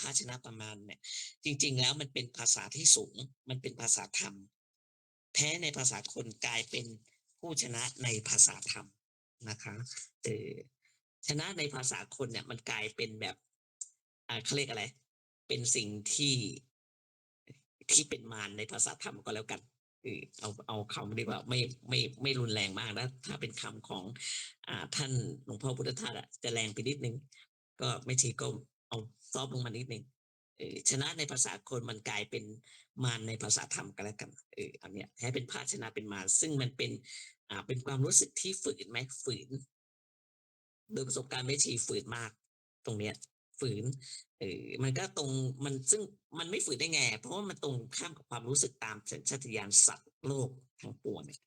ภาชนะประมาณเนี่ย จริง ๆ แล้วมันเป็นภาษาที่สูง มันเป็นภาษาธรรม แพ้ในภาษาคนกลายเป็นผู้ชนะในภาษาธรรมนะคะเออชนะในภาษาคนเนี่ย มันกลายเป็นแบบอ่าเขาเรียกอะไร เป็นสิ่งที่ที่เป็นมารในภาษาธรรมก็แล้วกันเออเอาเอาคำเรีกว่าไม่ไม่ไม่รุนแรงมากนะถ้าเป็นคำของอ่าท่านหลวงพ่อพุทธทาสอะจะแรงไปนิดนึง ก็ไม่ทีก็เอา ซอฟลงมานิดนึงชนะในภาษาคนมันกลายเป็นมารในภาษาธรรมก็แล้วกันเอออันเนี้ยให้เป็นภาชนะเป็นมารซึ่งมันเป็นอ่าเป็นความรู้สึกที่ฝืนไหมฝืน โดยประสบการณ์ไม่ชีฝืนมาก ตรงเนี้ย ฝืนเออมันก็ตรงมันซึ่งมันไม่ฝืนได้ไง เพราะว่ามันตรงข้ามกับความรู้สึกตามสัญชาตญาณสัตว์โลกทั้งปวงเนี่ย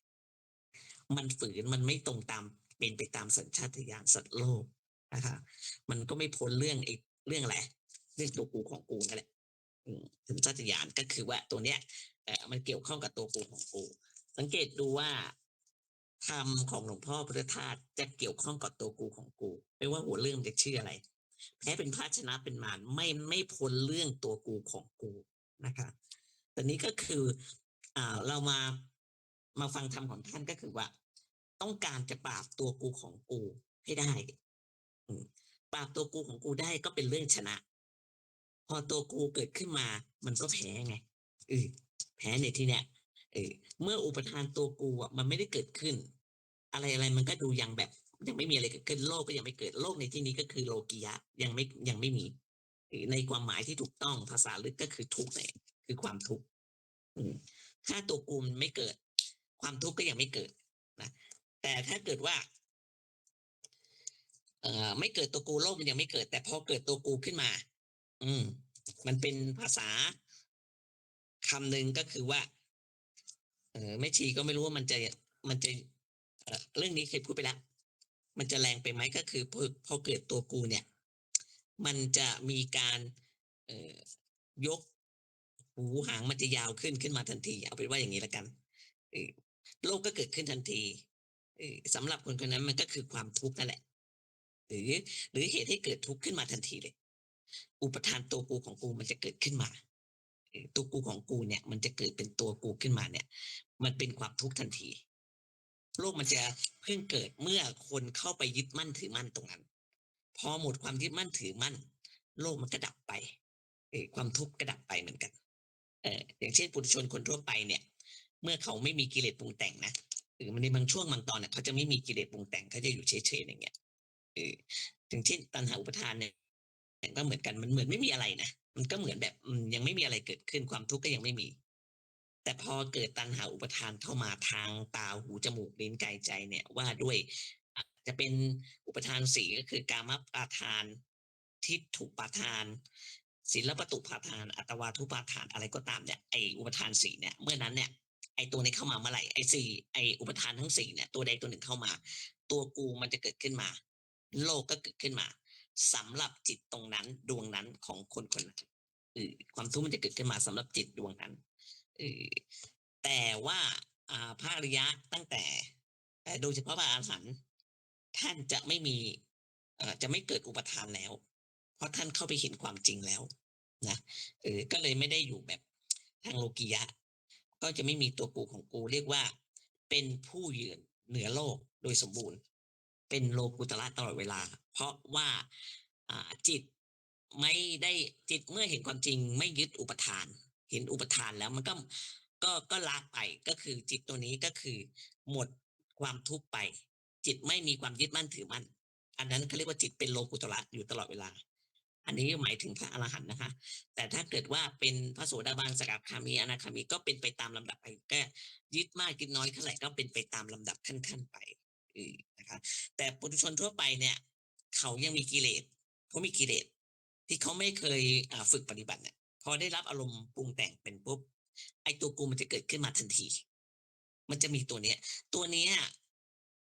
มันฝืนมันไม่ตรงตามเป็นไปตามสัญชาตญาณสัตว์โลกนะคะมันก็ไม่พ้นเรื่องไอ้ เรื่องอะไรเรื่องตัวกูของกูนั่นแหละอืมสัญชาตญาณก็คือว่าตัวเนี้ยเออมันเกี่ยวข้องกับตัวกูของกู สังเกตดูว่าธรรมของหลวงพ่อพุทธทาสจะเกี่ยวข้องกับตัวกูของกู ไม่ว่าหัวเรื่องจะชื่ออะไร แพ้เป็นภาชนะเป็นมารไม่ไม่พ้นเรื่องตัวกูของกูนะคะแต่นี้ก็คืออ่าเรามามาฟังธรรมของท่านก็คือว่า ต้องการจะปราบตัวกูของกูให้ได้อื ปราบตัวกูของกูได้ก็เป็นเรื่องชนะ พอตัวกูเกิดขึ้นมา มันก็แพ้ไงเออแพ้ในที่เนี้ยเออเมื่ออุปทานตัวกูอะมันไม่ได้เกิดขึ้น อะไรอะไรมันก็ดูยังแบบ ยังไม่มีอะไรเกิดขึ้นโลกก็ยังไม่เกิดโลกในที่นี้ก็คือโลกียะยังไม่ยังไม่มีในความหมายที่ถูกต้องภาษาลึกก็คือทุกข์เนี่ยคือความทุกข์ถ้าตัวกูมันไม่เกิด ความทุกข์ก็ยังไม่เกิดนะแต่ถ้าเกิดว่า เอ่อไม่เกิดตัวกูโลกมันยังไม่เกิด แต่พอเกิดตัวกูขึ้นมา อืม มันเป็นภาษาคำหนึ่งก็คือว่า เออแม่ชีก็ไม่รู้ว่ามันจะมันจะเรื่องนี้เคยพูดไปแล้ว มันจะแรงไปไหมก็คือพอพอเกิดตัวกูเนี่ย มันจะมีการเอ่อยกหูหางมันจะยาวขึ้นขึ้นมาทันที เอาเป็นว่าอย่างนี้ละกันโลกก็เกิดขึ้นทันทีเออสำหรับคนคนนั้นมันก็คือความทุกข์นั่นแหละ หรือ หรือเหตุให้เกิดทุกข์ขึ้นมาทันทีเลย อุปทานตัวกูของกูมันจะเกิดขึ้นมาตัวกูของกูเนี่ย มันจะเกิดเป็นตัวกูขึ้นมาเนี่ย มันเป็นความทุกข์ทันที โลกมันจะเพิ่งเกิดเมื่อคนเข้าไปยึดมั่นถือมั่นตรงนั้น พอหมดความยึดมั่นถือมั่น โลกมันก็ดับไปเอความทุกข์ก็ดับไปเหมือนกันเอออย่างเช่นปุถุชนคนทั่วไปเนี่ย เมื่อเขาไม่มีกิเลสปรุงแต่งนะหรือมันในบางช่วงบางตอนเนี่ยเขาจะไม่มีกิเลสปรุงแต่งเขาจะอยู่เฉยๆอย่างเงี้ย เอออย่างเช่นตัณหาอุปทานเนี่ยก็เหมือนกันมันเหมือนไม่มีอะไรนะมันก็เหมือนแบบยังไม่มีอะไรเกิดขึ้นความทุกข์ก็ยังไม่มี แต่พอเกิดตัณหาอุปทานเข้ามาทางตาหูจมูกลิ้นกายใจเนี่ยว่าด้วยจะเป็นอุปทานสีก็คือกามปาทานทิฏฐุปาทานศีลปตุปาทาน อัตวาทุปาทานอะไรก็ตามเนี่ยไออุปทานสีเนี่ยเมื่อนั้นเนี่ยไอตัวนี้เข้ามาเมื่อไหร่ไอสี่ไออุปทานทั้งสี่เนี่ยตัวใดตัวหนึ่งเข้ามา ตัวกูมันจะเกิดขึ้นมา โลกก็เกิดขึ้นมาสำหรับจิตตรงนั้นดวงนั้นของคนคนนั้นเออความทุกข์มันจะเกิดขึ้นมาสำหรับจิตดวงนั้นเออแต่ว่าอ่าพระอริยะตั้งแต่เอ่โดยเฉพาะพระอาหารหันต์ท่านจะไม่มีจะไม่เกิดอุปทานแล้ว เพราะท่านเข้าไปเห็นความจริงแล้วนะเออก็เลยไม่ได้อยู่แบบทางโลกียะ ก็จะไม่มีตัวกูของกูเรียกว่า เป็นผู้ยืนเหนือโลกโดยสมบูรณ์ เป็นโลกุตระตลอดเวลา เพราะว่าจิตไม่ได้จิตเมื่อเห็นความจริงไม่ยึดอุปทาน เห็นอุปทานแล้วมันก็ก็ก็ละไปก็คือจิตตัวนี้ก็คือ หมดความทุกข์ไป จิตไม่มีความยึดมั่นถือมั่นอันนั้นเขาเรียกว่าจิตเป็นโลกุตระอยู่ตลอดเวลา อันนี้หมายถึงพระอรหันต์นะคะ แต่ถ้าเกิดว่าเป็นพระโสดาบันสกทาคามีอนาคามีก็เป็นไปตามลำดับไปก็ยึดมากยึดน้อยเท่าไหร่ก็เป็นไปตามลำดับขั้นๆไป นะคะแต่ปุถุชนทั่วไปเนี่ย เขายังมีกิเลสเขามีกิเลสที่เขาไม่เคยฝึกปฏิบัติเนี่ยพอได้รับอารมณ์ปรุงแต่งเป็นปุ๊บไอตัวกูมันจะเกิดขึ้นมาทันที มันจะมีตัวเนี้ย ตัวเนี้ย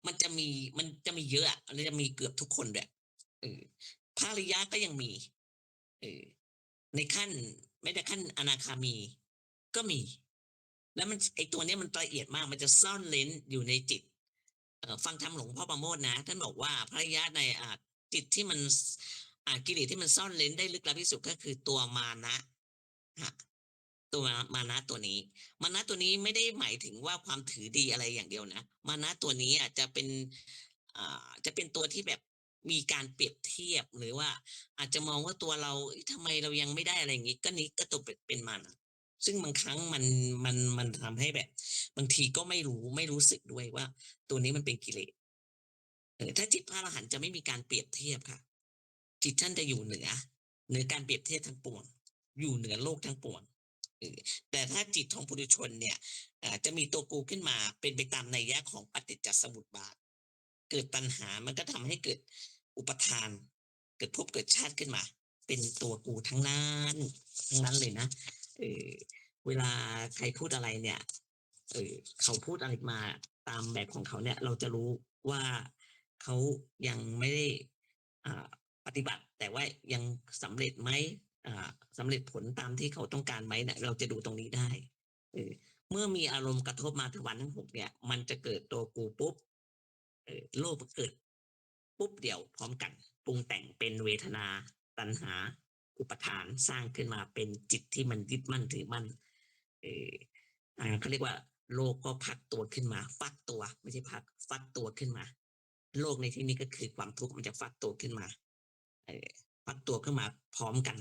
มันจะมีมันจะมีเยอะอะมันจะมีเกือบทุกคนด้วยเออพระอริยะก็ยังมีเออในขั้นไม่แต่ขั้นอนาคามีก็มี แล้วมันไอตัวเนี้ยมันละเอียดมาก มันจะซ่อนเลนอยู่ในจิต ฟังธรรมหลวงพ่อประโมทนะ ท่านบอกว่าพระอริยะในอจิตที่มันอกิเลสที่มันซ่อนเร้นได้ลึกลับที่สุดก็คือตัวมานะตัวมานะตัวนี้ มานะตัวนี้ไม่ได้หมายถึงว่าความถือดีอะไรอย่างเดียวนะมานะตัวนี้อะจะเป็นจะเป็นตัวที่แบบมีการเปรียบเทียบหรือว่าอาจจะมองว่าตัวเราเอ๊ะทำไมเรายังไม่ได้อะไรอย่างงี้ ก็นี้ก็ตัวเป็นเป็นมานะ ซึ่งบางครั้งมันมันมันทำให้แบบ บางทีก็ไม่รู้ไม่รู้สึกด้วยว่า ตัวนี้มันเป็นกิเลสถ้าจิตพระอรหันต์จะไม่มีการเปรียบเทียบค่ะ จิตท่านจะอยู่เหนือเหนือการเปรียบเทียบทั้งปวง อยู่เหนือโลกทั้งปวงแต่ถ้าจิตของปุถุชนเนี่ยจะมีตัวกูขึ้นมาเป็นไปตามในยะของปฏิจจสมุปบาท เกิดตัณหามันก็ทำให้เกิดอุปทาน เกิดภพเกิดชาติขึ้นมา เป็นตัวกูทั้งนั้นทั้งนั้นเลยนะ เออเวลาใครพูดอะไรเนี่ยเออเขาพูดอะไรมาตามแบบของเขาเนี่ย เราจะรู้ว่าเขายังไม่ได้อ่าปฏิบัติ แต่ว่ายังสำเร็จไหมอ่าสำเร็จผลตามที่เขาต้องการไหมเนี่ยเราจะดูตรงนี้ได้เออเมื่อมีอารมณ์กระทบมาทวารทั้งหกเนี่ย มันจะเกิดตัวกูปุ๊บเออโลภเกิด ปุ๊บเดียวพร้อมกันปรุงแต่งเป็นเวทนา ตัณหา อุปทานสร้างขึ้นมาเป็นจิตที่มันยึดมั่นถือมั่นเออเขาเรียกว่า โลกก็พักตัวขึ้นมา ฟักตัว ไม่ใช่พักฟักตัวขึ้นมา โลกในที่นี้ก็คือความทุกข์มันจะฟักตัวขึ้นมา เออฟักตัวขึ้นมาพร้อมกัน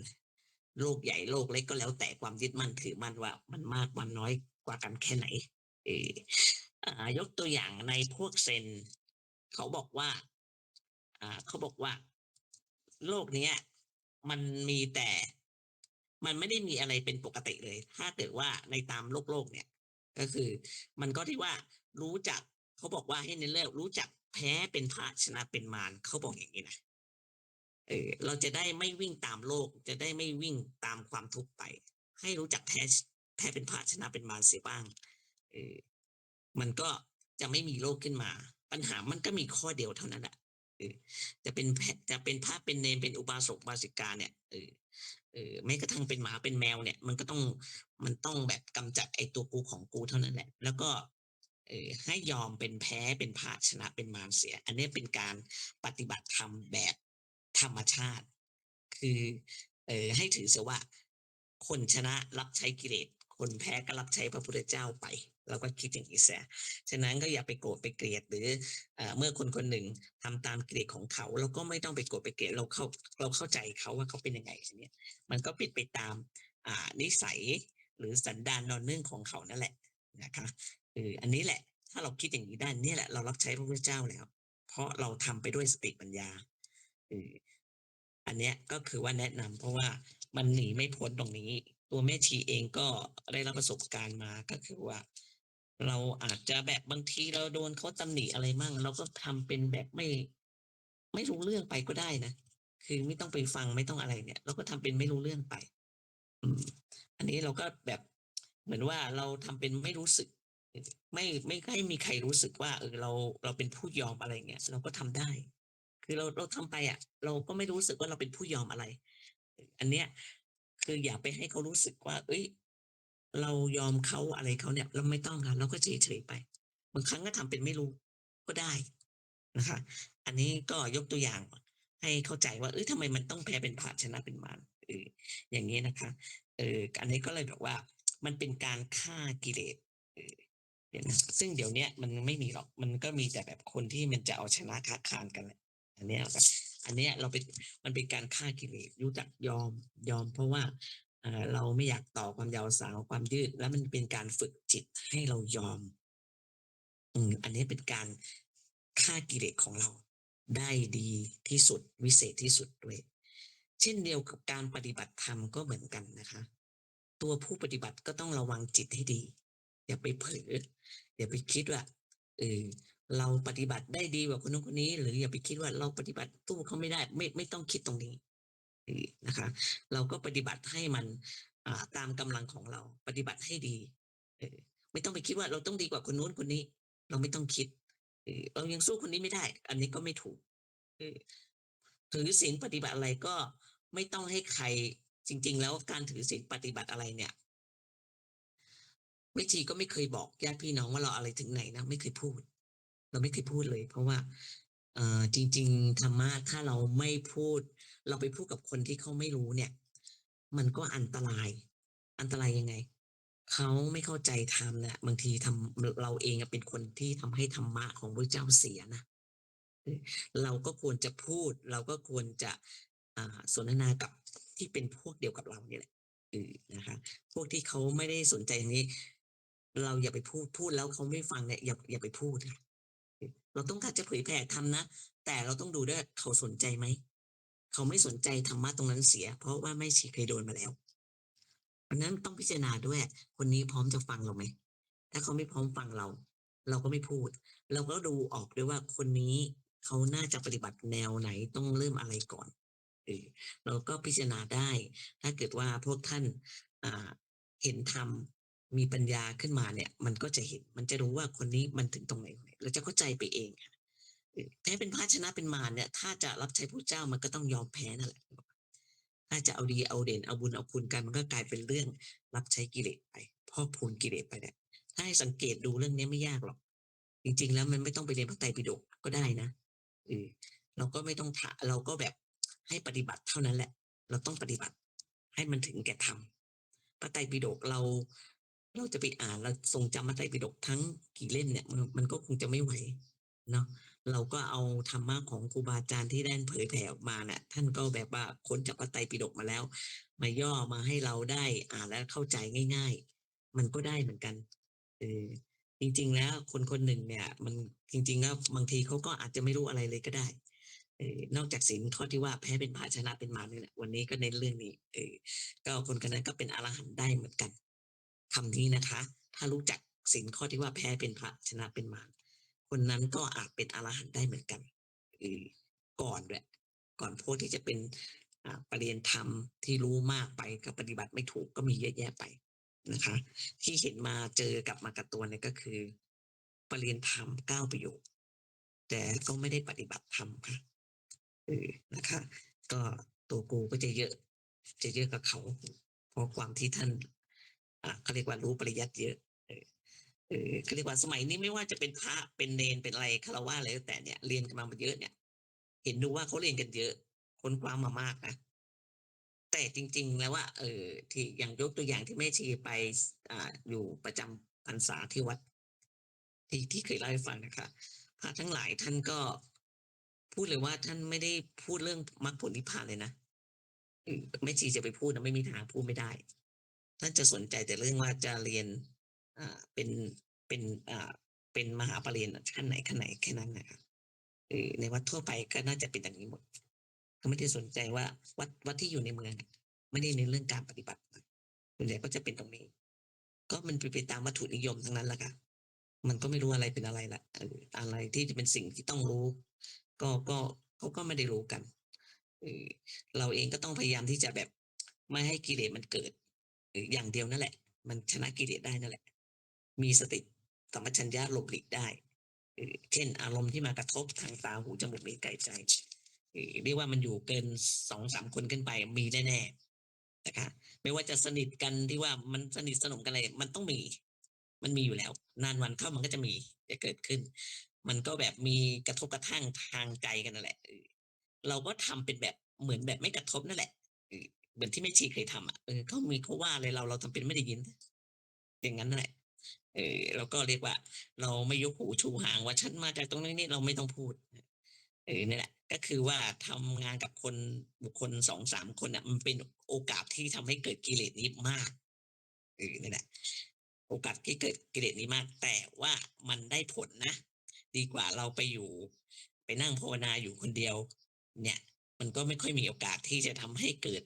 โลกใหญ่โลกเล็กก็แล้วแต่ความยึดมั่นถือมั่นว่า มันมากมันน้อยกว่ากันแค่ไหน เออยกตัวอย่างในพวกเซนเขาบอกว่าอ่าเขาบอกว่า โลกเนี้ย มันมีแต่ มันไม่ได้มีอะไรเป็นปกติเลย ถ้าเกิดว่าในตามโลกโลกเนี่ย ก็คือ มันก็ที่ว่ารู้จักเขาบอกว่าให้ในเรื่องรู้จักแพ้เป็นพระชนะเป็นมารเขาบอกอย่างนี้นะเออเราจะได้ไม่วิ่งตามโลก จะได้ไม่วิ่งตามความทุกข์ไป ให้รู้จักแพ้แพ้เป็นพระชนะเป็นมารเสียบ้างเออมันก็จะไม่มีโลกขึ้นมา ปัญหามันก็มีข้อเดียวเท่านั้นแหละ จะเป็นแพะจะเป็นพระเป็นเนรเป็นอุบาสกบาสิกาเนี่ยเออเออแม้กระทั่งเป็นหมาเป็นแมวเนี่ย มันก็ต้องมันต้องแบบกำจัดไอ้ตัวกูของกูเท่านั้นแหละ แล้วก็เออให้ยอมเป็นแพ้เป็นผาชนะเป็นมารเสีย อันนี้เป็นการปฏิบัติธรรมแบบธรรมชาติ คือเออให้ถือเสียว่าคนชนะรับใช้กิเลส คนแพ้ก็รับใช้พระพุทธเจ้าไป เราก็คิดอย่างนี้เสียฉะนั้นก็อย่าไปโกรธไปเกลียดหรือเอ่อเมื่อคนคนหนึ่งทำตามกิเลสของเขา เราก็ไม่ต้องไปโกรธไปเกลียดเราเข้าเราเข้าใจเขาว่าเขาเป็นยังไงอันเนี้ยมันก็เป็นไปตามนิสัยหรือสันดานนอนเนื่องของเขานั่นแหละนะคะเอออันนี้แหละถ้าเราคิดอย่างนี้ได้เนี่ยแหละเรารับใช้พระพุทธเจ้าแล้ว เพราะเราทำไปด้วยสติปัญญาเอออันเนี้ยก็คือว่าแนะนำเพราะว่ามันหนีไม่พ้นตรงนี้ ตัวแม่ชีเองก็ได้รับประสบการณ์มาก็คือว่า เราอาจจะแบบบางทีเราโดนเขาตำหนิอะไรมั่ง เราก็ทำเป็นแบบไม่ ไม่รู้เรื่องไปก็ได้นะคือไม่ต้องไปฟังไม่ต้องอะไรเนี่ย เราก็ทำเป็นไม่รู้เรื่องไป อืม อันนี้เราก็แบบเหมือนว่าเราทำเป็นไม่รู้สึก ไม่ไม่ให้มีใครรู้สึกว่า เออเราเราเป็นผู้ยอมอะไรเงี้ยเราก็ทำได้ คือเราเราทำไปอะ เราก็ไม่รู้สึกว่าเราเป็นผู้ยอมอะไร อันเนี้ย คืออย่าไปให้เขารู้สึกว่า เอ้ย เรายอมเขาอะไรเขาเนี่ย เราไม่ต้องค่ะเราก็เฉยเฉยไปบางครั้งก็ทำเป็นไม่รู้ก็ได้นะคะ อันนี้ก็ยกตัวอย่าง ให้เข้าใจว่า เอ้ยทำไมมันต้องแพ้เป็นผาชนะเป็นมารเอออย่างนี้นะคะ เอออันนี้ก็เลยแบบว่า มันเป็นการฆ่ากิเลสเออนะซึ่งเดี๋ยวเนี้ยมันไม่มีหรอก มันก็มีแต่แบบคนที่มันจะเอาชนะค้าคานกันแหละอันนี้ยก็ อันเนี้ยเราเป็นมันเป็นการฆ่ากิเลสรู้จักยอมยอม เพราะว่าเอ่อเราไม่อยากต่อความยาวสาวความยืด แล้วมันเป็นการฝึกจิตให้เรายอม อืมอันนี้เป็นการฆ่ากิเลสของเราได้ดีที่สุดวิเศษที่สุดด้วย เช่นเดียวกับการปฏิบัติธรรมก็เหมือนกันนะคะ ตัวผู้ปฏิบัติก็ต้องระวังจิตให้ดี อย่าไปเผลออย่าไปคิดว่าเออ เราปฏิบัติได้ดีกว่าคนนู้นคนนี้ หรืออย่าไปคิดว่าเราปฏิบัติตู้เขาไม่ได้ ไม่ไม่ต้องคิดตรงนี้นะคะ เราก็ปฏิบัติให้มันอ่าตามกำลังของเรา ปฏิบัติให้ดีไม่ต้องไปคิดว่าเราต้องดีกว่าคนนู้นคนนี้ เราไม่ต้องคิดเรายังสู้คนนี้ไม่ได้ อันนี้ก็ไม่ถูกถือศีลปฏิบัติอะไรก็ไม่ต้องให้ใครจริง ๆ แล้วการถือศีลปฏิบัติอะไรเนี่ยแม่ชีก็ไม่เคยบอกญาติพี่น้องว่าเราอะไรถึงไหนนะไม่เคยพูด เราไม่เคยพูดเลย เพราะว่าเออจริง ๆธรรมะถ้าเราไม่พูด เราไปพูดกับคนที่เขาไม่รู้เนี่ย มันก็อันตราย อันตรายยังไงเขาไม่เข้าใจธรรมเนี่ยบางทีทำเราเองเป็นคนที่ทำให้ธรรมะของพระเจ้าเสียนะเราก็ควรจะพูด เราก็ควรจะสนทนากับที่เป็นพวกเดียวกับเราเนี่ยแหละนะคะ พวกที่เขาไม่ได้สนใจอย่างนี้ เราอย่าไปพูดพูดแล้วเขาไม่ฟังเนี่ยอย่าอย่าไปพูดค่ะ เราต้องการจะเผยแผ่ธรรมนะ แต่เราต้องดูด้วยเขาสนใจไหม เขาไม่สนใจธรรมะตรงนั้นเสีย เพราะว่าไม่ชีเคยโดนมาแล้วเพราะนั้นต้องพิจารณาด้วย คนนี้พร้อมจะฟังเราไหม ถ้าเขาไม่พร้อมฟังเรา เราก็ไม่พูด เราก็ดูออกด้วยว่าคนนี้เขาน่าจะปฏิบัติแนวไหนต้องเริ่มอะไรก่อนเออเราก็พิจารณาได้ ถ้าเกิดว่าพวกท่านเห็นธรรม มีปัญญาขึ้นมาเนี่ย มันก็จะเห็นมันจะรู้ว่าคนนี้มันถึงตรงไหนเราจะเข้าใจไปเองค่ะแพ้เป็นพระชนะเป็นมารเนี่ย ถ้าจะรับใช้พระเจ้ามันก็ต้องยอมแพ้นั่นแหละถ้าจะเอาดีเอาเด่นเอาบุญเอาคุณกันมันก็กลายเป็นเรื่องรับใช้กิเลสไปพ่อพูนกิเลสไปเนี่ยถ้าให้สังเกตดูเรื่องนี้ไม่ยากหรอก จริง ๆ แล้วมันไม่ต้องไปเรียนพระไตรปิฎกก็ได้นะเออเราก็ไม่ต้องถาเราก็แบบให้ปฏิบัติเท่านั้นแหละ เราต้องปฏิบัติ ให้มันถึงแก่ธรรมพระไตรปิฎกเรา เราจะไปอ่านเราทรงจำพระไตรปิฎกทั้งกี่เล่มเนี่ยมันมันก็คงจะไม่ไหวเนาะเราก็เอาธรรมะของครูบาอาจารย์ที่ได้เผยแผ่ออกมาเนี่ยท่านก็แบบว่าค้นจากพระไตรปิฎกมาแล้ว มาย่อมาให้เราได้อ่านและเข้าใจง่าย ๆ มันก็ได้เหมือนกันเออจริง ๆ แล้วคนคนหนึ่งเนี่ย มันจริงๆแล้วบางทีเขาก็อาจจะไม่รู้อะไรเลยก็ได้เออนอกจากศีลข้อที่ว่าแพ้เป็นภาชนะเป็นมารนี่แหละวันนี้ก็เน้นเรื่องนี้เออก็คนคนนั้นก็เป็นอรหันต์ได้เหมือนกัน คำนี้นะคะ ถ้ารู้จักศีลข้อที่ว่าแพ้เป็นพระชนะเป็นมารคนนั้นก็อาจเป็นอรหันต์ได้เหมือนกันก่อนด้วยก่อนพวกที่จะเป็นประเรียนธรรมที่รู้มากไปกับปฏิบัติไม่ถูกก็มีเยอะแยะไปนะคะ ที่เห็นมาเจอกับมากับตัวเนี่ยก็คือ ประเรียนธรรมเก้าประโยคแต่ก็ไม่ได้ปฏิบัติธรรมค่ะเออนะคะ ก็ตัวกูก็จะเยอะ จะเยอะกับเขา เพราะความที่ท่าน เขาเรียกว่ารู้ปริยัติเยอะเออเออเขาเรียกว่าสมัยนี้ไม่ว่าจะเป็นพระเป็นเนนเป็นอะไรคารวะอะไรก็แต่เนี่ยเรียนกันมาเยอะเนี่ย เห็นดูว่าเขาเรียนกันเยอะคนความมามากนะแต่จริง ๆ แล้วว่า เออ ที่อย่างยกตัวอย่างที่แม่ชีไปอ่าอยู่ประจำพรรษาที่วัด ที่ที่เคยเล่าให้ฟังนะคะพระทั้งหลายท่านก็พูดเลยว่าท่านไม่ได้พูดเรื่องมรรคผลนิพพานเลยนะแม่ชีจะไปพูดนะไม่มีทางพูดไม่ได้ ท่านจะสนใจแต่เรื่องว่าจะเรียนอ่าเป็นเป็นอ่าเป็นมหาปรริญญาขั้นไหนขั้นไหนแค่นั้นนะครับเออในวัดทั่วไปก็น่าจะเป็นอย่างนี้หมดก็ไม่ได้สนใจว่าวัดวัดที่อยู่ในเมือง ไม่ได้ในเรื่องการปฏิบัติส่วนใหญ่ก็จะเป็นตรงนี้ ก็มันเป็นไปตามวัตถุนิยมทั้งนั้นแหละค่ะมันก็ไม่รู้อะไรเป็นอะไรละอะไรที่จะเป็นสิ่งที่ต้องรู้ ก็ก็เขาก็ไม่ได้รู้กันเราเองก็ต้องพยายามที่จะแบบไม่ให้กิเลสมันเกิด อย่างเดียวนั่นแหละ มันชนะกิเลสได้นั่นแหละ มีสติสัมปชัญญะหลบหลีกได้เช่น อารมณ์ที่มากระทบทางตาหูจมูกลิ้นกายใจเรียกว่ามันอยู่เกินสองสามคนขึ้นไปมีแน่ๆนะคะไม่ว่าจะสนิทกันที่ว่ามันสนิทสนมกันอะไรมันต้องมี มันมีอยู่แล้ว นานวันเข้ามันก็จะมีจะเกิดขึ้น มันก็แบบมีกระทบกระทั่งทางใจกันนั่นแหละเออเราก็ทำเป็นแบบเหมือนแบบไม่กระทบนั่นแหละ เหมือนที่แม่ชีเคยทำอะเออเขามีเขาว่าอะไรเราเราทำเป็นไม่ได้ยิน อย่างนั้นนั่นแหละเออเราก็เรียกว่า เราไม่ยกหูชูหางว่าฉันมาจากตรงนี้นี่เราไม่ต้องพูดเออนี่แหละ ก็คือว่าทำงานกับคนบุคคลสองสามคนอะมันเป็นโอกาสที่ทำให้เกิดกิเลสนี้มากเออนี่แหละโอกาสที่เกิดกิเลสนี้มาก แต่ว่ามันได้ผลนะ ดีกว่าเราไปอยู่ ไปนั่งภาวนาอยู่คนเดียว เนี่ย มันก็ไม่ค่อยมีโอกาสที่จะทำให้เกิด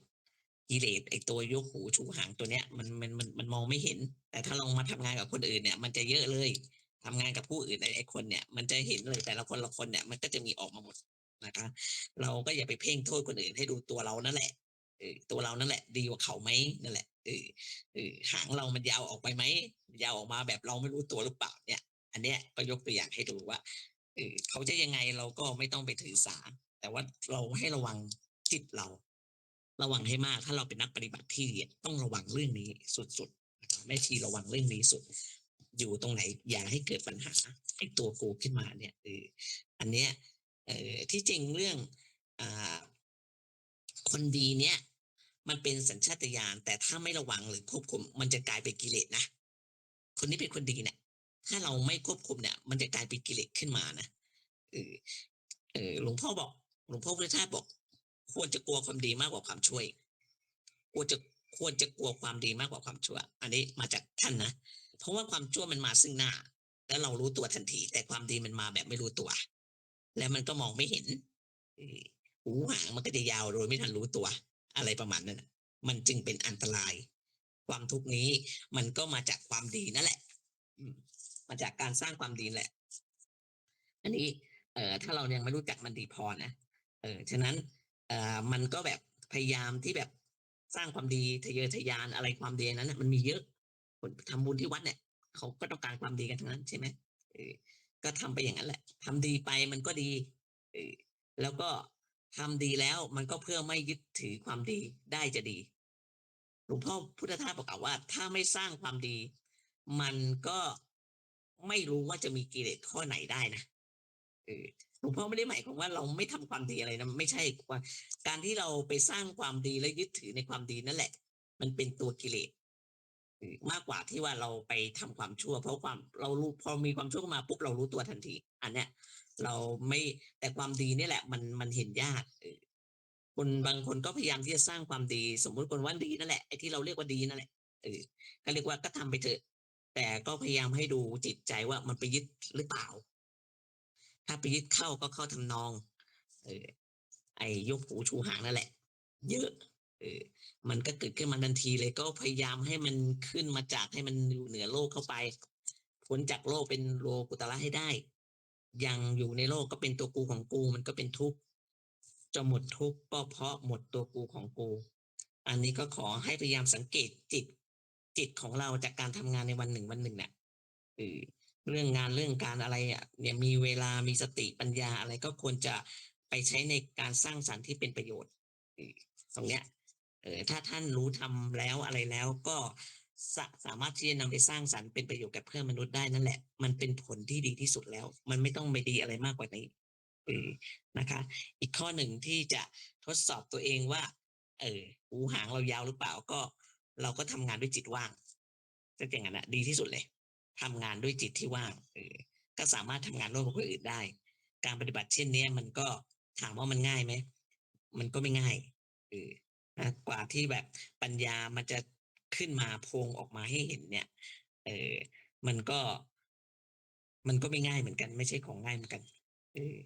กิเลสไอตัวยกหูชูหางตัวเนี้ยมันมันมันมันมองไม่เห็น แต่ถ้าลองมาทำงานกับคนอื่นเนี่ย มันจะเยอะเลยทำงานกับผู้อื่นไอคนเนี่ยมันจะเห็นเลยแต่ละคนละคนเนี่ยมันก็จะมีออกมาหมดนะคะเราก็อย่าไปเพ่งโทษคนอื่นให้ดูตัวเรานั่นแหละเออตัวเรานั่นแหละ ดีกว่าเขาไหมนั่นแหละเออเออหางเรามันยาวออกไปไหมยาวออกมาแบบเราไม่รู้ตัวหรือเปล่าเนี่ย อันเนี้ยก็ยกตัวอย่างให้ดูว่าเออเขาจะยังไงเราก็ไม่ต้องไปถือสาแต่ว่าเราให้ระวังจิตเรา ระวังให้มาก ถ้าเราเป็นนักปฏิบัติที่ดีต้องระวังเรื่องนี้สุดๆนะครับแม่ชีระวังเรื่องนี้สุด อยู่ตรงไหนอย่าให้เกิดปัญหาไอ้ตัวกูขึ้นมาเนี่ยเอออันเนี้ยเออที่จริงเรื่องอ่าคนดีเนี่ย มันเป็นสัญชาตญาณแต่ถ้าไม่ระวังหรือควบคุม มันจะกลายเป็นกิเลสนะคนที่เป็นคนดีเนี่ยถ้าเราไม่ควบคุมเนี่ย มันจะกลายเป็นกิเลสขึ้นมานะเออเออหลวงพ่อบอก หลวงพ่อพุทธทาสบอก ควรจะกลัวความดีมากกว่าความช่วยควรจะควรจะกลัวความดีมากกว่าความชั่ว อันนี้มาจากท่านนะ เพราะว่าความชั่วมันมาซึ่งหน้า แล้วเรารู้ตัวทันที แต่ความดีมันมาแบบไม่รู้ตัว แล้วมันก็มองไม่เห็นหูหางมันก็จะยาวโดยไม่ทันรู้ตัว อะไรประมาณนั้นมันจึงเป็นอันตราย ความทุกนี้มันก็มาจากความดีนั่นแหละมมาจากการสร้างความดีแหละ อันนี้ เอ่อถ้าเรายังไม่รู้จักมันดีพอนะเออฉะนั้น เอ่อมันก็แบบพยายามที่แบบสร้างความดีทะเยอทะยานอะไรความดีนั้นนะมันมีเยอะคนทำบุญที่วัดเนี่ยเขาก็ต้องการความดีกันทั้งนั้นใช่ไหมเออก็ทำไปอย่างนั้นแหละทำดีไปมันก็ดีเออแล้วก็ทำดีแล้วมันก็เพื่อไม่ยึดถือความดีได้จะดีหลวงพ่อพุทธทาสบอกวว่า ถ้าไม่สร้างความดี มันก็ไม่รู้ว่าจะมีกิเลสข้อไหนได้นะเออ หลวงพ่อไม่ได้หมายความว่าเราไม่ทำความดีอะไรนะไม่ใช่ว่าการที่เราไปสร้างความดีและยึดถือในความดีนั่นแหละ มันเป็นตัวกิเลสมากกว่าที่ว่าเราไปทำความชั่ว เพราะความเรารู้พอมีความชั่วมาปุ๊บเรารู้ตัวทันที อันเนี้ยเราไม่แต่ความดีนี่แหละ มันมันเห็นยากคนบางคนก็พยายามที่จะสร้างความดี สมมุติคนว่าดีนั่นแหละไอ้ที่เราเรียกว่าดีนั่นแหละเออก็เรียกว่าก็ทำไปเถอะ แต่ก็พยายามให้ดูจิตใจว่ามันไปยึดหรือเปล่า ถ้าไปยึดเข้าก็เข้าทำนอง เออไอ้ยกหูชูหางนั่นแหละ เยอะ เออ มันก็เกิดขึ้นมาทันทีเลยก็พยายามให้มันขึ้นมาจากให้มันอยู่เหนือโลกเข้าไปพ้นจากโลกเป็นโลกุตละให้ได้ ยังอยู่ในโลกก็เป็นตัวกูของกูมันก็เป็นทุกข์จะหมดทุกข์ก็เพราะหมดตัวกูของกู อันนี้ก็ขอให้พยายามสังเกตจิต จิตของเราจากการทำงานในวันหนึ่งวันหนึ่งเนี่ยเออ เรื่องงานเรื่องการอะไรอะเนี่ยมีเวลามีสติปัญญาอะไรก็ควรจะไปใช้ในการสร้างสรรค์ที่เป็นประโยชน์ตรงเนี้ยเออถ้าท่านรู้ทำแล้วอะไรแล้วก็สาสามารถที่จะนำไปสร้างสรรค์เป็นประโยชน์กับเพื่อนมนุษย์ได้นั่นแหละ มันเป็นผลที่ดีที่สุดแล้ว มันไม่ต้องไปดีอะไรมากกว่านี้เออนะคะ อีกข้อหนึ่งที่จะทดสอบตัวเองว่า เออหูหางเรายาวหรือเปล่าก็ เราก็ทำงานด้วยจิตว่างจะอย่างนั้นนะดีที่สุดเลย ทำงานด้วยจิตที่ว่างเออก็สามารถทำงานร่วมกับคนอื่นได้ การปฏิบัติเช่นนี้มันก็ถามว่ามันง่ายไหมมันก็ไม่ง่ายเออกว่าที่แบบปัญญามันจะขึ้นมาพงออกมาให้เห็นเนี่ย เออมันก็ มันก็ไม่ง่ายเหมือนกัน ไม่ใช่ของง่ายเหมือนกันเออ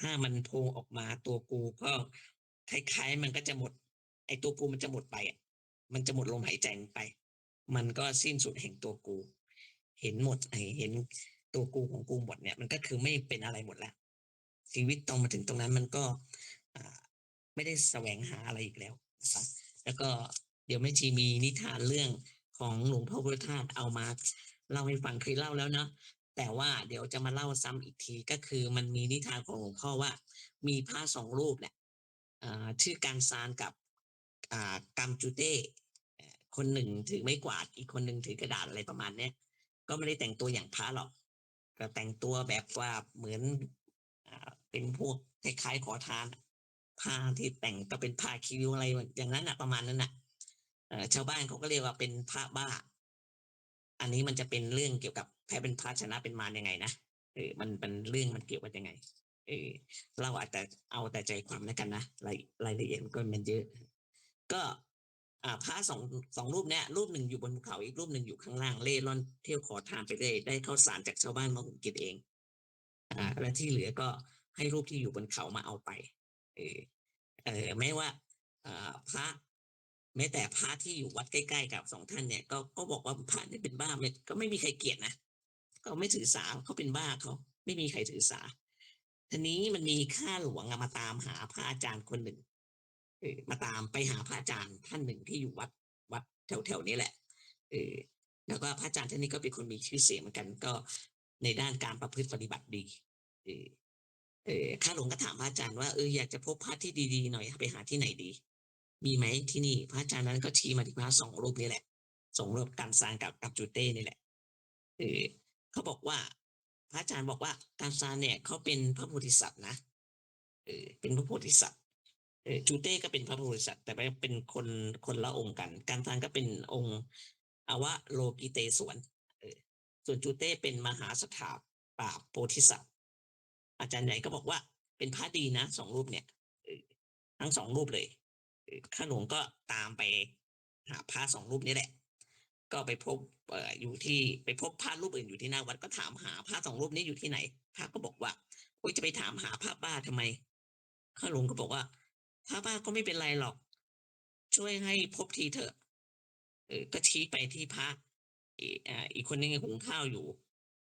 ถ้ามันพงออกมาตัวกูก็คล้ายๆ มันก็จะหมด ไอ้ตัวกูมันจะหมดไปอะมันจะหมดลมหายใจไป มันก็สิ้นสุดแห่งตัวกู เห็นหมดไอเห็นตัวกูของกูหมดเนี่ยมันก็คือไม่เป็นอะไรหมดแล้ว ชีวิตตรงมาถึงตรงนั้นมันก็ไม่ได้แสวงหาอะไรอีกแล้วนะครับแล้วก็เดี๋ยวแม่ชีมีนิทานเรื่องของหลวงพ่อพุทธทาสเอามาเล่าให้ฟังเคยเล่าแล้วเนาะแต่ว่าเดี๋ยวจะมาเล่าซ้ำอีกทีก็คือมันมีนิทานของหลวงพ่อว่า มีพระสองรูปเนี่ยอ่าชื่อการซานกับอ่ากัมจูเต้คนหนึ่งถือไม้กวาดอีกคนหนึ่งถือกระดาษอะไรประมาณเนี้ย ก็ไม่ได้แต่งตัวอย่างพระหรอกก็แต่งตัวแบบว่าเหมือนเป็นพวกคล้ายๆขอทานผ้าที่แต่งก็เป็นผ้าคิริวอะไรอย่างนั้นอะประมาณนั้นอะเอ่อชาวบ้านเขาก็เรียกว่าเป็นพระบ้า อันนี้มันจะเป็นเรื่องเกี่ยวกับแพ้เป็นพระชนะเป็นมารยังไงนะเออมันเป็นเรื่องมันเกี่ยวกับยังไง เออเราอาจจะเอาแต่ใจความแล้วกันนะรายรายละเอียดมันก็มันเยอะ ก็ พระสองสองรูปเนี้ยรูปหนึ่งอยู่บนภูเขาอีกรูปหนึ่งอยู่ข้างล่างเล่ร่อนเที่ยวขอทานไปเรื่อยได้ข้าวสารจากชาวบ้านมาหุงกินเองอ่าและที่เหลือก็ให้รูปที่อยู่บนเขามาเอาไปเออเออแม้ว่าอ่อพระแม้แต่พระที่อยู่วัดใกล้ๆกับสองท่านเนี่ยก็ก็บอกว่าพระนี่เป็นบ้าไม่ก็ไม่มีใครเกลียดนะก็ไม่ถือสาเขาเป็นบ้าเขาไม่มีใครถือสาทีนี้มันมีข้าหลวงมาตามหาพระอาจารย์คนหนึ่ง เออมาตามไปหาพระอาจารย์ท่านหนึ่งที่อยู่วัดวัดแถวๆนี้แหละเออแล้วก็พระอาจารย์ท่านนี้ก็เป็นคนมีชื่อเสียงเหมือนกันก็ในด้านการประพฤติปฏิบัติดี เออเออข้าหลวงก็ถามพระอาจารย์ว่าเอออยากจะพบพระที่ดีๆหน่อยไปหาที่ไหนดี มีไหมที่นี่ พระอาจารย์นั้นก็ชี้มาที่พระสองรูปนี่แหละสองรูปการสางกับกับจูเต้นี่แหละเออเขาบอกว่า พระอาจารย์บอกว่าการสางเนี่ยเขาเป็นพระโพธิสัตว์นะเออเป็นพระโพธิสัตว์เจูเต้ก็เป็นพระโพธิสัตว์แต่ว่เป็นคนคนละองค์กัน การทานก็เป็นองค์อวะโลกิเตสวนส่วนจูเต้เป็นมหาสถาปาโพธิสัตว์ อาจารย์ใหญ่ก็บอกว่าเป็นพระดีนะสองรูปเนี่ยทั้งสองรูปเลยข้าหลวงก็ตามไปหาพระสองรูปนี้แหละ ก็ไปพบออยู่ที่ไปพบพระรูปอื่นอยู่ที่หน้าวัดก็ถามหาพระสองรูปนี้อยู่ที่ไหนพระก็บอกว่าโอ้ยจะไปถามหาพระบ้าทำไมข้าหลวงก็บอกว่า พระบ้าก็ไม่เป็นไรหรอก ช่วยให้พบทีเถอะเออก็ชี้ไปที่พระอีออีกคนนึงหุงข้าวอยู่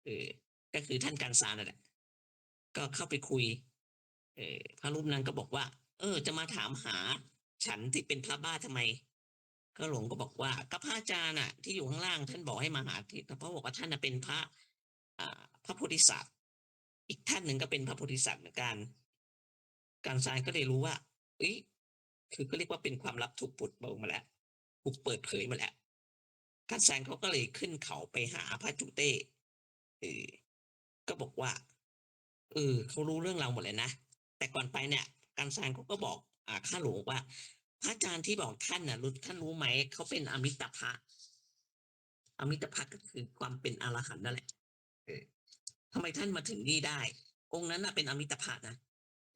เออก็คือท่านการสารนั่นแหละก็เข้าไปคุย เออพระรูปนั้นก็บอกว่า เออ จะมาถามหา ฉันที่เป็นพระบ้าทำไม ก็หลวงก็บอกว่าก็พระอาจารย์น่ะ ที่อยู่ข้างล่างท่านบอกให้มาหาที่เพราะบอกว่าท่านน่ะเป็นพระอ่าพระโพธิสัตว์ อีกท่านหนึ่งก็เป็นพระโพธิสัตว์เหมือนกัน การสารก็เลยรู้ว่า เอ้ยคือก็เรียกว่าเป็นความลับถูกปลดเบามาแล้วถูกเปิดเผยมาแล้วการแซงเขาก็เลยขึ้นเขาไปหาพระจุเต้เออก็บอกว่าเออเขารู้เรื่องเราหมดเลยนะ แต่ก่อนไปเนี่ยการแซงเขาก็บอกอ่าข้าหลวงว่า พระอาจารย์ที่บอกท่านน่ะรู้ท่านรู้ไหมเขาเป็นอมิตภะอมิตภะก็คือความเป็นอรหันต์นั่นแหละเออทำไมท่านมาถึงนี่ได้ องค์นั้นน่ะเป็นอมิตภะนะ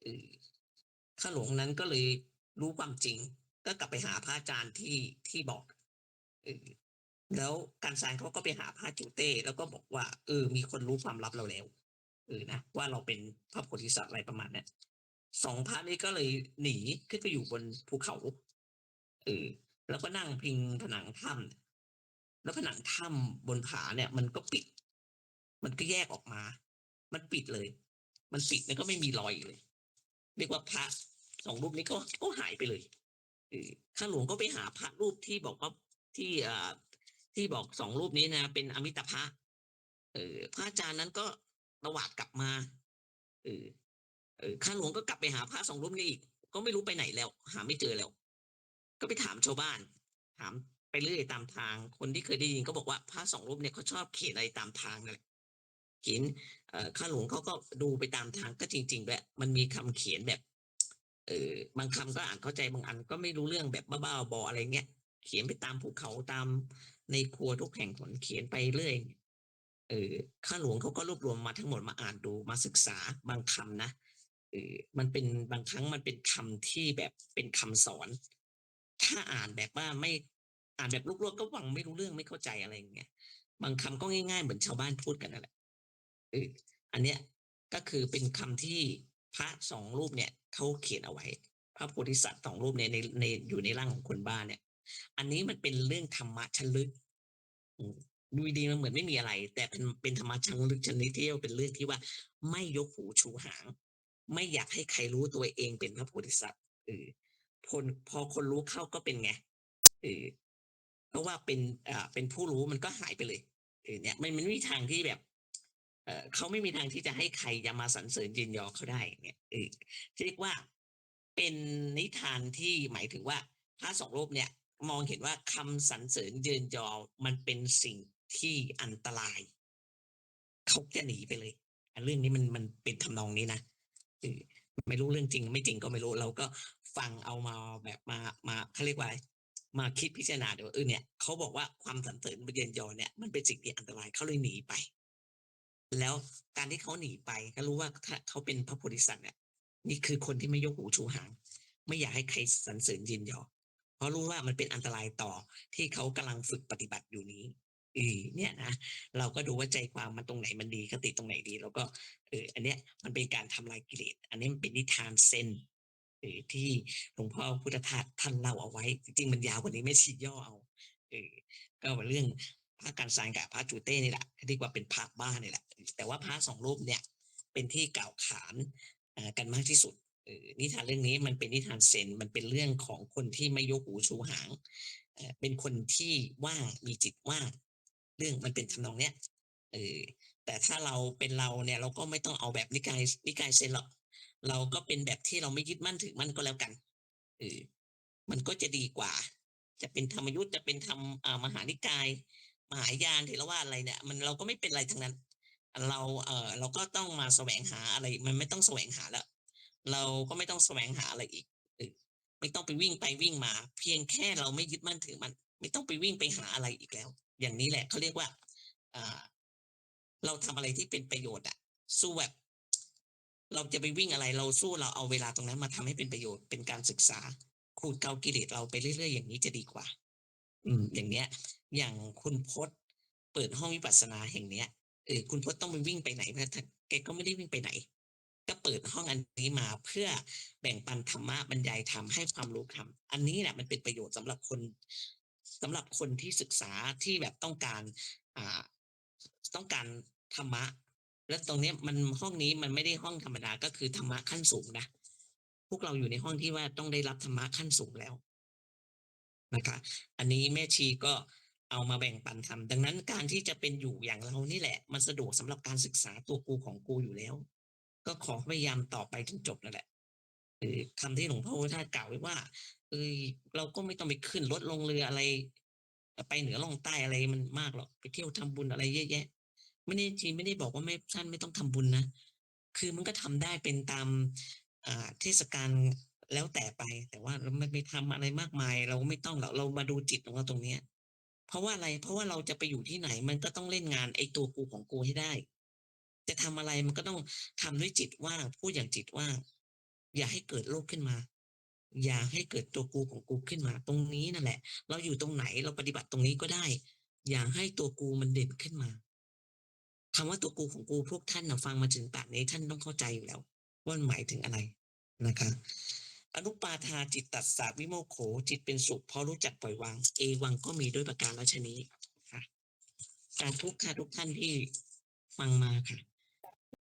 เออ ข้าหลวงนั้นก็เลยรู้ความจริง ก็กลับไปหาพระอาจารย์ที่ที่บอกอแล้วการสารเขาก็ไปหาพระจุเต้แล้วก็บอกว่าเออมีคนรู้ความลับเราแล้วเออนะว่าเราเป็นพระโพธิสัตว์อะไรประมาณนี้สองพระนี้ก็เลยหนีขึ้นไปอยู่บนภูเขาเออแล้วก็นั่งพิงผนังถ้ำแล้วผนังถ้ำบนผาเนี่ย มันก็ปิด มันก็แยกออกมา มันปิดเลย มันปิดแล้วก็ไม่มีรอยเลย เรียกว่าพระสองรูปนี้ก็ก็หายไปเลยข้าหลวงก็ไปหาพระรูปที่บอกว่าที่เอ่อที่บอกสองรูปนี้นะ เป็นอมิตภะเออพระอาจารย์นั้นก็ตวาดกลับมาเออเออข้าหลวงก็กลับไปหาพระสองรูปนี้อีก ก็ไม่รู้ไปไหนแล้ว หาไม่เจอแล้ว ก็ไปถามชาวบ้าน ถามไปเรื่อยตามทาง คนที่เคยได้ยินก็บอกว่าพระสองรูปเนี่ยเขาชอบเขียนอะไรตามทางนั่นแหละ ขียนข้าหลวงเขาก็ดูไปตามทางก็จริงๆด้วยมันมีคำเขียนแบบเออบางคำก็อ่านเข้าใจบางอันก็ไม่รู้เรื่องแบบบ้าๆบออะไรเงี้ย เขียนไปตามภูเขาตามในครัวทุกแห่งหนเขียนไปเรื่อยเออข้าหลวงเขาก็รวบรวมมาทั้งหมดมาอ่านดูมาศึกษาบางคำนะเออมันเป็นบางครั้งมันเป็นคำที่แบบเป็นคำสอน ถ้าอ่านแบบว่าไม่อ่านแบบลวกๆก็หวังไม่รู้เรื่องไม่เข้าใจอะไรอย่างเงี้ยบางคำก็ง่ายๆเหมือนชาวบ้านพูดกันนั่นแหละ อออันเนี้ยก็คือเป็นคำที่พระสองรูปเนี่ยเขาเขียนเอาไว้ พระโพธิสัตว์สองรูปเนี่ยในในอยู่ในร่างของคนบ้าเนี่ย อันนี้มันเป็นเรื่องธรรมะชั้นลึกดูดีมันเหมือนไม่มีอะไร แต่เป็นเป็นธรรมะชั้นลึกชนิดที่เรียวเป็นเรื่องที่ว่า ไม่ยกหูชูหาง ไม่อยากให้ใครรู้ตัวเองเป็นพระโพธิสัตว์เออพลพอคนรู้เข้าก็เป็นไงเออเพราะว่าเป็นอ่าเป็นผู้รู้มันก็หายไปเลยเออเนี่ยมันมันไม่มีทางที่แบบ เขาไม่มีทางที่จะให้ใครจะมาสรรเสริญยินยอเขาได้เนี่ยเออเรียกว่าเป็นนิทานที่หมายถึงว่าพระสองรูปเนี่ย มองเห็นว่าคำสรรเสริญเยินยอมันเป็นสิ่งที่อันตรายเขาจะหนีไปเลยเรื่องนี้มันมันเป็นทำนองนี้นะไม่รู้เรื่องจริง ไม่จริงก็ไม่รู้เราก็ฟังเอามาแบบมามาเขาเรียกว่ามาคิดพิจารณาดูว่าเออเนี่ยเขาบอกว่าความสรรเสริญเยินยอเนี่ยมันเป็นสิ่งที่อันตรายเขาเลยหนีไป แล้วการที่เขาหนีไปก็รู้ว่าถ้าเขาเป็นพระโพธิสัตว์เนี่ยนี่คือคนที่ไม่ยกหูชูหาง ไม่อยากให้ใครสรรเสริญยินยอเพราะรู้ว่ามันเป็นอันตรายต่อที่เขากำลังฝึกปฏิบัติอยู่นี้เออเนี่ยนะเราก็ดูว่าใจความมันตรงไหนมันดีคติตรงไหนดี แล้วก็เอออันเนี้ยมันเป็นการทำลายกิเลสอันนี้มันเป็นนิทานเซนเออที่หลวงพ่อพุทธทาสท่านเล่าเอาไว้ จริงๆมันยาวกว่านี้ไม่ชี้ย่อเอาเออก็เป็นเรื่อง พระการสานกับพระจูเต้นี่แหละที่ว่าเป็นพระบ้านี่แหละ แต่ว่าพระสองรูปเนี่ยเป็นที่กล่าวขานกันมากที่สุดนิทานเรื่องนี้มันเป็นนิทานเซนมันเป็นเรื่องของคนที่ไม่ยกหูชูหาง เป็นคนที่ว่างมีจิตว่างเรื่องมันเป็นทำนองเนี้ยเออแต่ถ้าเราเป็นเราเนี่ยเราก็ไม่ต้องเอาแบบนิกายนิกายเซนหรอกเราก็เป็นแบบที่เราไม่ยึดมั่นถือมั่นก็แล้วกันเออมันก็จะดีกว่า จะเป็นธรรมยุทธ์จะเป็นธรรมมหานิกาย มหายานเถรวาทอะไรเนี่ย มันเราก็ไม่เป็นไรทั้งนั้น เราเออเราก็ต้องมาแสวงหาอะไร มันไม่ต้องแสวงหาแล้ว เราก็ไม่ต้องแสวงหาอะไรอีกไม่ต้องไปวิ่งไปวิ่งมา เพียงแค่เราไม่ยึดมั่นถือมัน ไม่ต้องไปวิ่งไปหาอะไรอีกแล้ว อย่างนี้แหละเขาเรียกว่าอ่าเราทำอะไรที่เป็นประโยชน์อะสู้แบบเราจะไปวิ่งอะไรเราสู้เราเอาเวลาตรงนั้นมาทำให้เป็นประโยชน์เป็นการศึกษาขูดเกากิเลสเราไปเรื่อยๆอย่างนี้จะดีกว่า อืมอย่างเนี้ย อย่างคุณพจน์เปิดห้องวิปัสสนาแห่งเนี้ยเออคุณพจน์ต้องไปวิ่งไปไหนเพราะถ้าแกก็ไม่ได้วิ่งไปไหน ก็เปิดห้องอันนี้มาเพื่อแบ่งปันธรรมะบรรยายธรรมให้ความรู้ธรรมอันนี้แหละมันเป็นประโยชน์สำหรับคนสำหรับคนที่ศึกษาที่แบบต้องการ อ่า ต้องการธรรมะ แล้วตรงนี้มันห้องนี้มันไม่ได้ห้องธรรมดาก็คือธรรมะขั้นสูงนะพวกเราอยู่ในห้องที่ว่าต้องได้รับธรรมะขั้นสูงแล้ว นะคะ อันนี้แม่ชีก็เอามาแบ่งปันทำดังนั้นการที่จะเป็นอยู่อย่างเรานี่แหละ มันสะดวกสำหรับการศึกษาตัวกูของกูอยู่แล้ว ก็ขอพยายามต่อไปจนจบนั่นแหละเออคำที่หลวงพ่อพุทธาสกล่าวไว้ว่าเอยเราก็ไม่ต้องไปขึ้นรถลงเรืออะไร ไปเหนือล่องใต้อะไรมันมากหรอกไปเที่ยวทำบุญอะไรเยอะแยะไม่ได้จีไม่ได้บอกว่าไม่ท่านไม่ต้องทำบุญนะคือมันก็ทำได้เป็นตามอ่าเทศกาล แล้วแต่ไปแต่ว่าเราไม่ไปทำอะไรมากมาย เราไม่ต้องหรอกเรามาดูจิตของเราตรงเนี้ย เพราะว่าอะไรเพราะว่าเราจะไปอยู่ที่ไหน มันก็ต้องเล่นงานไอ้ตัวกูของกูให้ได้ จะทำอะไรมันก็ต้องทำด้วยจิตว่างพูดอย่างจิตว่างอย่าให้เกิดโลกขึ้นมา อย่าให้เกิดตัวกูของกูขึ้นมา ตรงนี้นั่นแหละ เราอยู่ตรงไหนเราปฏิบัติตรงนี้ก็ได้ อย่าให้ตัวกูมันเด่นขึ้นมาคำว่าตัวกูของกูพวกท่านนะฟังมาถึงปานนี้ท่านต้องเข้าใจอยู่แล้วว่ามันหมายถึงอะไรนะคะ อนุปาทาจิตตัสสาวิโมโข จิตเป็นสุขเพราะรู้จักปล่อยวาง เอวังก็มีด้วยประการราชนี้ค่ะการทุกข์ค่ะทุกท่านที่ฟังมาค่ะ